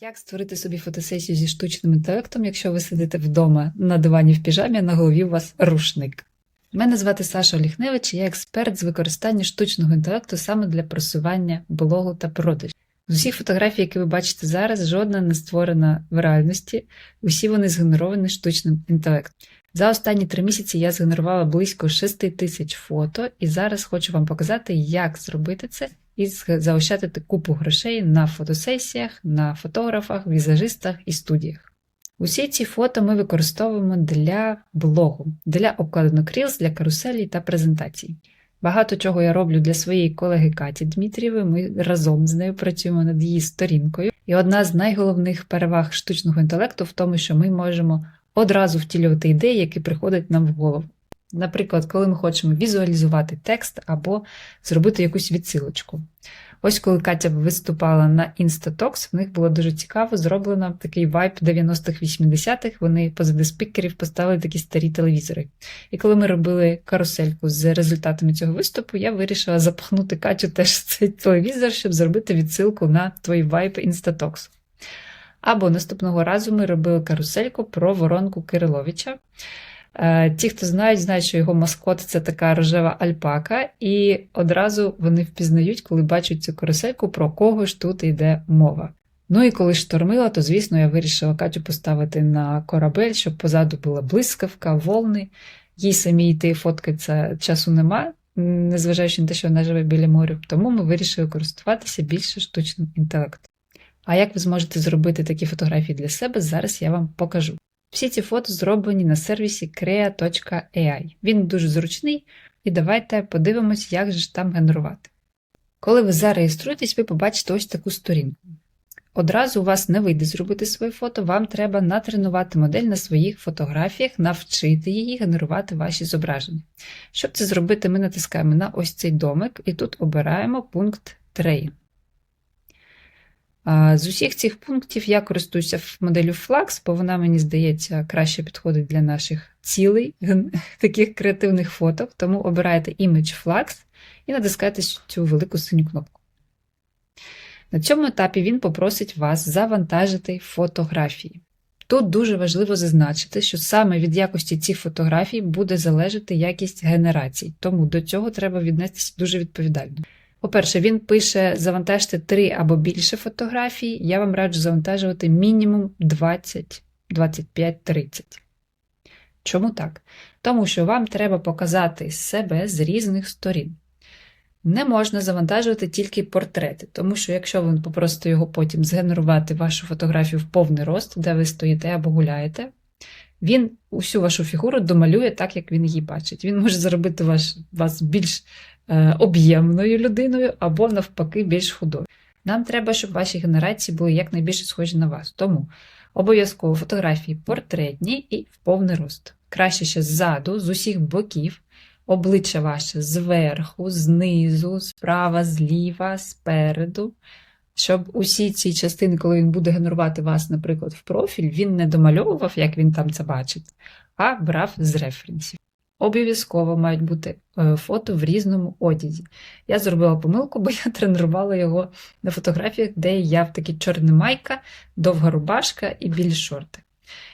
Як створити собі фотосесію зі штучним інтелектом, якщо ви сидите вдома на дивані в піжамі, а на голові у вас рушник? Мене звати Саша Оліхневич, я експерт з використання штучного інтелекту саме для просування блогу та продажів. З усіх фотографій, які ви бачите зараз, жодна не створена в реальності, усі вони згенеровані штучним інтелектом. За останні три місяці я згенерувала близько 6 тисяч фото, і зараз хочу вам показати, як зробити це і заощадити купу грошей на фотосесіях, на фотографах, візажистах і студіях. Усі ці фото ми використовуємо для блогу, для обкладинок Reels, для каруселі та презентацій. Багато чого я роблю для своєї колеги Каті Дмитрієвої. Ми разом з нею працюємо над її сторінкою. І одна з найголовних переваг штучного інтелекту в тому, що ми можемо одразу втілювати ідеї, які приходять нам в голову. Наприклад, коли ми хочемо візуалізувати текст або зробити якусь відсилочку. Ось коли Катя виступала на Instatox, в них було дуже цікаво, зроблено такий вайб 90-х, 80-х. Вони позади спікерів поставили такі старі телевізори. І коли ми робили карусельку з результатами цього виступу, я вирішила запхнути Катю теж в цей телевізор, щоб зробити відсилку на той вайб Instatox. Або наступного разу ми робили карусельку про воронку Кириловича. Е, Ті, хто знають, знають, що його маскот це така рожева альпака, і одразу вони впізнають, коли бачать цю карусельку, про кого ж тут йде мова. Ну і коли штормила, то звісно я вирішила Катю поставити на корабель, щоб позаду була блискавка, волни. Їй самі йти фоткатися часу нема, незважаючи на те, що вона живе біля моря. Тому ми вирішили користуватися більше штучним інтелектом. А як ви зможете зробити такі фотографії для себе, зараз я вам покажу. Всі ці фото зроблені на сервісі crea.ai. Він дуже зручний, і давайте подивимось, як же ж там генерувати. Коли ви зареєструєтесь, ви побачите ось таку сторінку. Одразу у вас не вийде зробити своє фото, вам треба натренувати модель на своїх фотографіях, навчити її генерувати ваші зображення. Щоб це зробити, ми натискаємо на ось цей домик і тут обираємо пункт Train. З усіх цих пунктів я користуюся моделлю Flux, бо вона, мені здається, краще підходить для наших цілей, таких креативних фото. Тому обираєте Image Flux і натискаєте цю велику синю кнопку. На цьому етапі він попросить вас завантажити фотографії. Тут дуже важливо зазначити, що саме від якості цих фотографій буде залежати якість генерацій, тому до цього треба віднестися дуже відповідально. По-перше, він пише завантажте 3 або більше фотографій. Я вам раджу завантажувати мінімум 20, 25, 30. Чому так? Тому що вам треба показати себе з різних сторін. Не можна завантажувати тільки портрети, тому що якщо ви попросите його потім згенерувати вашу фотографію в повний рост, де ви стоїте або гуляєте, він усю вашу фігуру домалює так, як він її бачить. Він може зробити ваш, вас більш е, об'ємною людиною або, навпаки, більш худою. Нам треба, щоб ваші генерації були якнайбільше схожі на вас. Тому обов'язково фотографії портретні і в повний рост. Краще ще ззаду, з усіх боків, обличчя ваше зверху, знизу, справа, зліва, спереду. Щоб усі ці частини, коли він буде генерувати вас, наприклад, в профіль, він не домальовував, як він там це бачить, а брав з референсів. Обов'язково мають бути е, фото в різному одязі. Я зробила помилку, бо я тренувала його на фотографіях, де я в такі чорна майка, довга рубашка і білі шорти.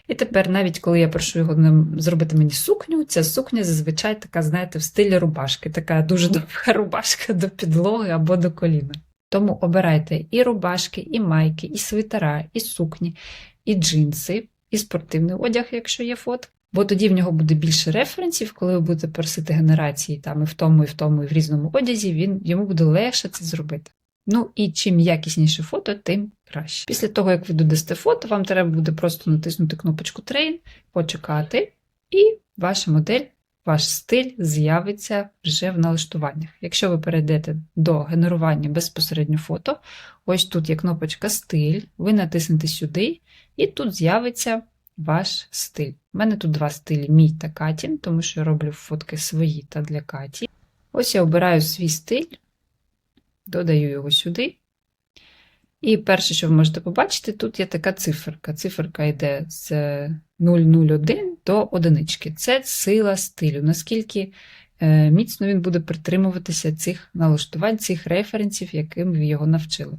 І тепер, навіть коли я прошу його зробити мені сукню, ця сукня зазвичай така, знаєте, в стилі рубашки, така дуже довга рубашка до підлоги або до коліна. Тому обирайте і рубашки, і майки, і свитера, і сукні, і джинси, і спортивний одяг, якщо є фото. Бо тоді в нього буде більше референсів, коли ви будете просити генерації там і в тому, і в тому, і в різному одязі, він, йому буде легше це зробити. Ну і чим якісніше фото, тим краще. Після того, як ви додасте фото, вам треба буде просто натиснути кнопочку Train, почекати, і ваша модель, ваш стиль з'явиться вже в налаштуваннях. Якщо ви перейдете до генерування безпосередньо фото, ось тут є кнопочка Стиль, ви натиснете сюди, і тут з'явиться ваш стиль. У мене тут два стилі: мій та Катін, тому що я роблю фотки свої та для Каті. Ось я обираю свій стиль, додаю його сюди. І перше, що ви можете побачити, тут є така циферка. Циферка йде з 001 до одинички. Це сила стилю. Наскільки е, міцно він буде притримуватися цих налаштувань, цих референсів, яким ви його навчили.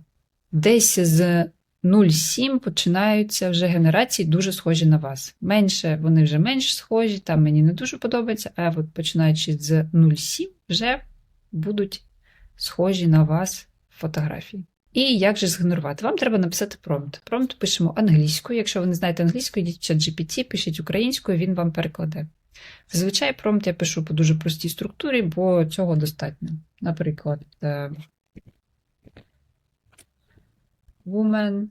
Десь з 0,7 починаються вже генерації дуже схожі на вас. Менше, вони вже менш схожі, там мені не дуже подобається, а от починаючи з 0,7 вже будуть схожі на вас фотографії. І як же згенерувати? Вам треба написати промпт. Промпт пишемо англійською. Якщо ви не знаєте англійську, йдіть в чат GPT, пишіть українською, він вам перекладе. Зазвичай промпт я пишу по дуже простій структурі, бо цього достатньо. Наприклад, е, woman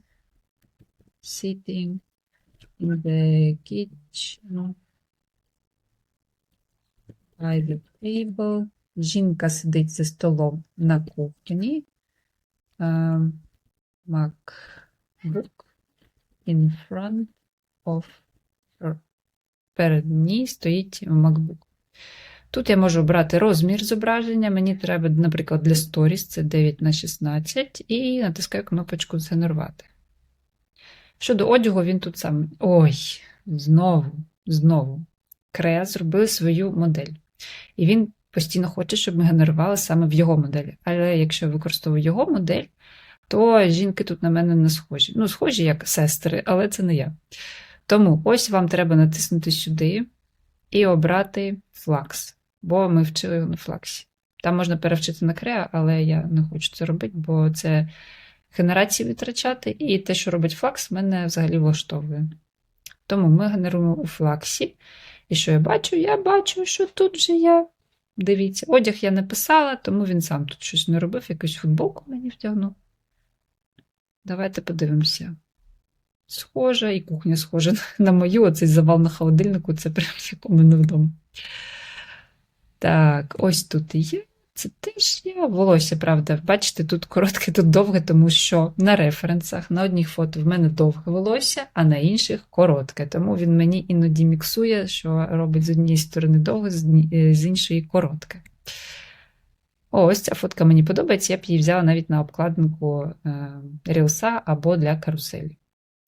sitting in the kitchen by the table. Жінка сидить за столом на кухні. MacBook in front of her. Перед ній стоїть MacBook. Тут я можу обрати розмір зображення. Мені треба, наприклад, для Stories це 9 на 16 і натискаю кнопочку Згенерувати. Щодо одягу, він тут сам. Ой, знову, знову. Креа зробив свою модель. І він постійно хоче, щоб ми генерували саме в його моделі. Але якщо я використовую його модель, то жінки тут на мене не схожі. Ну, схожі як сестри, але це не я. Тому ось вам треба натиснути сюди і обрати флакс, бо ми вчили на флаксі. Там можна перевчити на креа, але я не хочу це робити, бо це генерації витрачати, і те, що робить флакс, мене взагалі влаштовує. Тому ми генеруємо у флаксі. І що я бачу? Я бачу, що тут же я. Дивіться, одяг я не писала, тому він сам тут щось не робив, якусь футболку мені втягнув. Давайте подивимося. Схожа, і кухня схожа на мою, оцей завал на холодильнику, це прям як у мене вдома. Так, ось тут і є. Це теж є волосся, правда. Бачите, тут коротке, тут довге, тому що на референсах на одніх фото в мене довге волосся, а на інших коротке. Тому він мені іноді міксує, що робить з однієї сторони довге, з іншої коротке. О, ось ця фотка мені подобається, я б її взяла навіть на обкладинку рілса або для каруселі.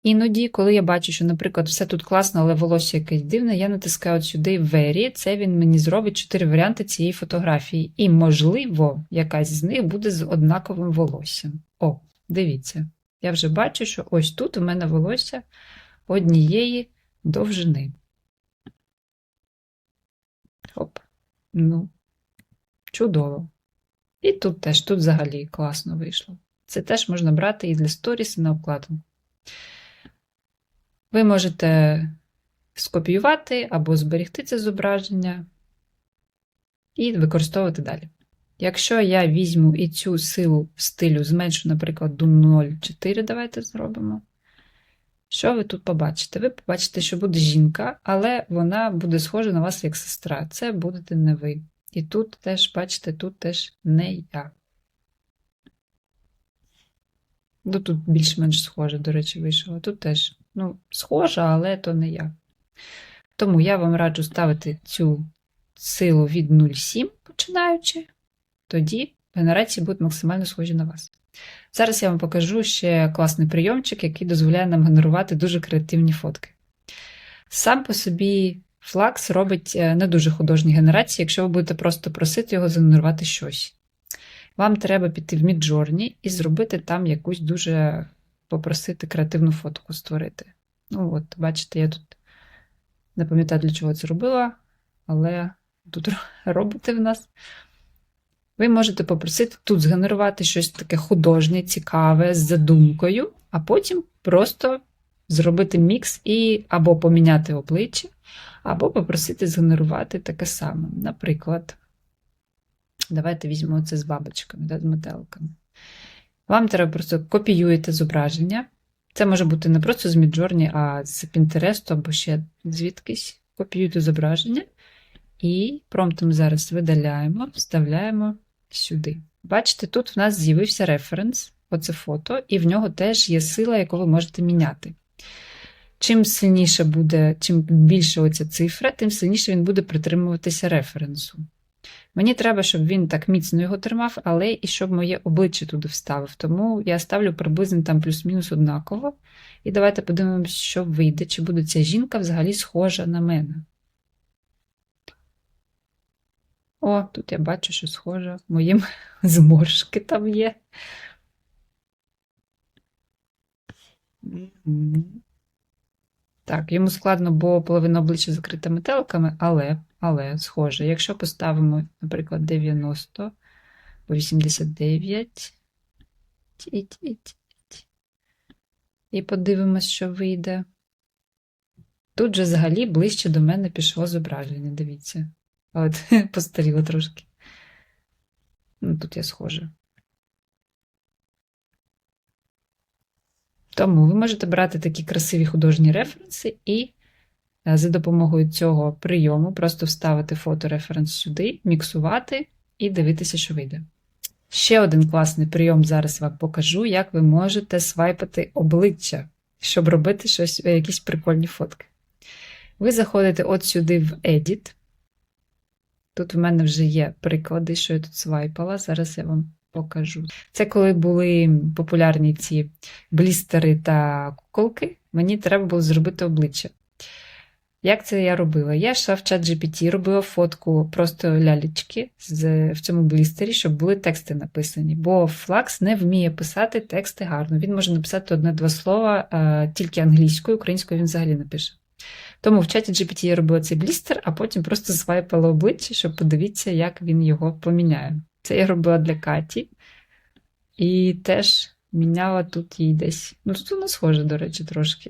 Іноді, коли я бачу, що, наприклад, все тут класно, але волосся якесь дивне, я натискаю от сюди Very, це він мені зробить чотири варіанти цієї фотографії. І, можливо, якась з них буде з однаковим волоссям. О, дивіться. Я вже бачу, що ось тут у мене волосся однієї довжини. Оп. Ну, чудово. І тут теж, тут взагалі класно вийшло. Це теж можна брати і для сторіс, і на обкладинку. Ви можете скопіювати або зберегти це зображення і використовувати далі. Якщо я візьму і цю силу стилю зменшу, наприклад, до 0,4, давайте зробимо. Що ви тут побачите? Ви побачите, що буде жінка, але вона буде схожа на вас як сестра. Це будете не ви. І тут теж, бачите, тут теж не я. Ну, Тут більш-менш схоже, до речі, вийшло. Тут теж ну, схожа, але то не я. Тому я вам раджу ставити цю силу від 0,7 починаючи, тоді генерації будуть максимально схожі на вас. Зараз я вам покажу ще класний прийомчик, який дозволяє нам генерувати дуже креативні фотки. Сам по собі Флакс робить е, не дуже художні генерації, якщо ви будете просто просити його згенерувати щось. Вам треба піти в Midjourney і зробити там якусь дуже попросити креативну фотку створити. Ну, от, бачите, я тут не пам'ятаю, для чого це робила, але тут роботи в нас. Ви можете попросити тут згенерувати щось таке художнє, цікаве, з задумкою, а потім просто зробити мікс і або поміняти обличчя, або попросити згенерувати таке саме. Наприклад, давайте візьмемо це з бабочками, да, з метелками. Вам треба просто копіюєте зображення. Це може бути не просто з Midjourney, а з Pinterest або ще звідкись. Копіюєте зображення. І промптом зараз видаляємо, вставляємо сюди. Бачите, тут в нас з'явився референс, оце фото, і в нього теж є сила, яку ви можете міняти. Чим сильніше буде, чим більше оця цифра, тим сильніше він буде притримуватися референсу. Мені треба, щоб він так міцно його тримав, але і щоб моє обличчя туди вставив. Тому я ставлю приблизно там плюс-мінус однаково. І давайте подивимося, що вийде, чи буде ця жінка взагалі схожа на мене. О, тут я бачу, що схожа. Моїм зморшки там є. Так, йому складно, бо половина обличчя закрита метеликами, але, але, схоже, якщо поставимо, наприклад, 90 по 89 і подивимось, що вийде. Тут же взагалі ближче до мене пішло зображення, дивіться. От, постаріло трошки. Ну, тут я схожа. Тому ви можете брати такі красиві художні референси і е, за допомогою цього прийому просто вставити фотореференс сюди, міксувати і дивитися, що вийде. Ще один класний прийом зараз вам покажу, як ви можете свайпати обличчя, щоб робити щось, е, якісь прикольні фотки. Ви заходите от сюди в Edit. Тут в мене вже є приклади, що я тут свайпала. Зараз я вам покажу. Це коли були популярні ці блістери та куколки, мені треба було зробити обличчя. Як це я робила? Я йшла в чат GPT, робила фотку просто лялечки з, в цьому блістері, щоб були тексти написані. Бо Флакс не вміє писати тексти гарно. Він може написати одне-два слова а, тільки англійською, українською він взагалі не пише. Тому в чаті GPT я робила цей блістер, а потім просто свайпала обличчя, щоб подивитися, як він його поміняє. Це я робила для Каті. І теж міняла тут їй десь. Ну, тут вона схожа, до речі, трошки.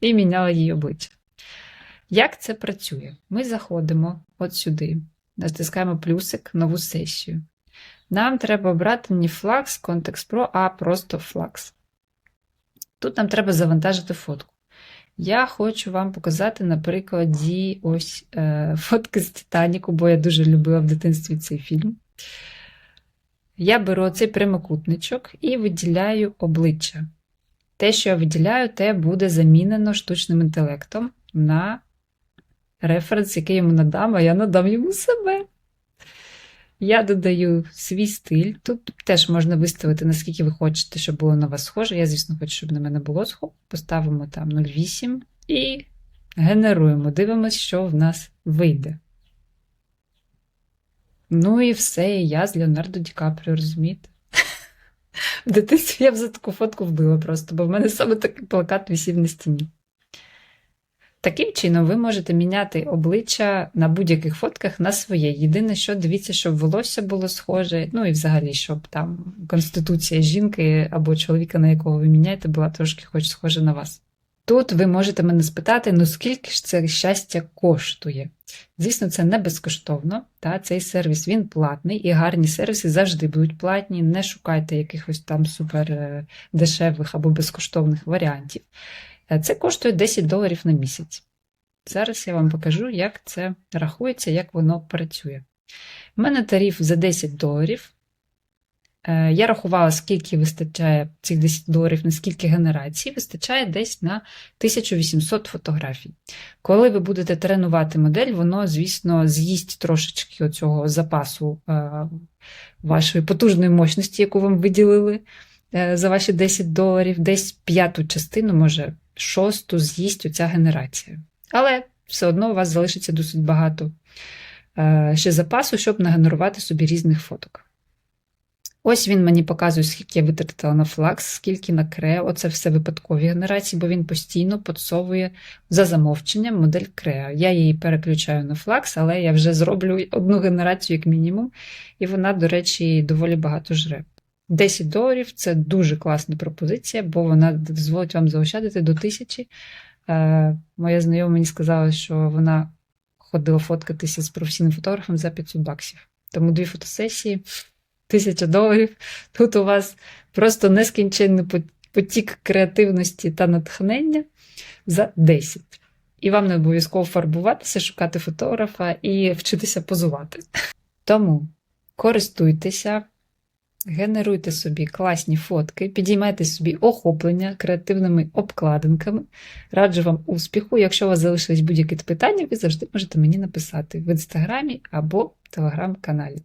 І міняла їй обличчя. Як це працює? Ми заходимо от сюди, натискаємо плюсик, нову сесію. Нам треба обрати не Flux Context Pro, а просто Flux. Тут нам треба завантажити фотку. Я хочу вам показати на прикладі ось е, фотки з Титаніку, бо я дуже любила в дитинстві цей фільм. Я беру цей прямокутничок і виділяю обличчя. Те, що я виділяю, те буде замінено штучним інтелектом на референс, який йому надам, а я надам йому себе. Я додаю свій стиль. Тут теж можна виставити, наскільки ви хочете, щоб було на вас схоже. Я, звісно, хочу, щоб на мене було схоже. Поставимо там 0,8 і генеруємо. Дивимось, що в нас вийде. Ну і все, і я з Леонардо Ді Капріо, розумієте? В дитинстві я б за таку фотку вбила просто, бо в мене саме такий плакат висів на стіні. Таким чином, ви можете міняти обличчя на будь-яких фотках на своє. Єдине, що дивіться, щоб волосся було схоже, ну і взагалі, щоб там конституція жінки або чоловіка, на якого ви міняєте, була трошки хоч схожа на вас. Тут ви можете мене спитати, ну скільки ж це щастя коштує? Звісно, це не безкоштовно, та цей сервіс він платний, і гарні сервіси завжди будуть платні. Не шукайте якихось там супер е, дешевих або безкоштовних варіантів. Е, Це коштує 10 доларів на місяць. Зараз я вам покажу, як це рахується, як воно працює. У мене тариф за 10 доларів. Е, Я рахувала, скільки вистачає цих 10 доларів, на скільки генерацій, вистачає десь на 1800 фотографій. Коли ви будете тренувати модель, воно, звісно, з'їсть трошечки оцього запасу е, вашої потужної мощності, яку вам виділили е, за ваші 10 доларів, десь п'яту частину, може, шосту з'їсть оця генерація. Але все одно у вас залишиться досить багато ще запасу, щоб нагенерувати собі різних фоток. Ось він мені показує, скільки я витратила на флакс, скільки на Крео. Оце все випадкові генерації, бо він постійно подсовує за замовченням модель Крео. Я її переключаю на флакс, але я вже зроблю одну генерацію, як мінімум, і вона, до речі, доволі багато жре. 10 доларів це дуже класна пропозиція, бо вона дозволить вам заощадити до тисячі. Е, моя знайома мені сказала, що вона ходила фоткатися з професійним фотографом за 500 баксів. Тому дві фотосесії, тисяча доларів. Тут у вас просто нескінченний потік креативності та натхнення за 10. І вам не обов'язково фарбуватися, шукати фотографа і вчитися позувати. Тому користуйтеся. Генеруйте собі класні фотки, підіймайте собі охоплення креативними обкладинками. Раджу вам успіху. Якщо у вас залишились будь-які питання, ви завжди можете мені написати в інстаграмі або телеграм-каналі.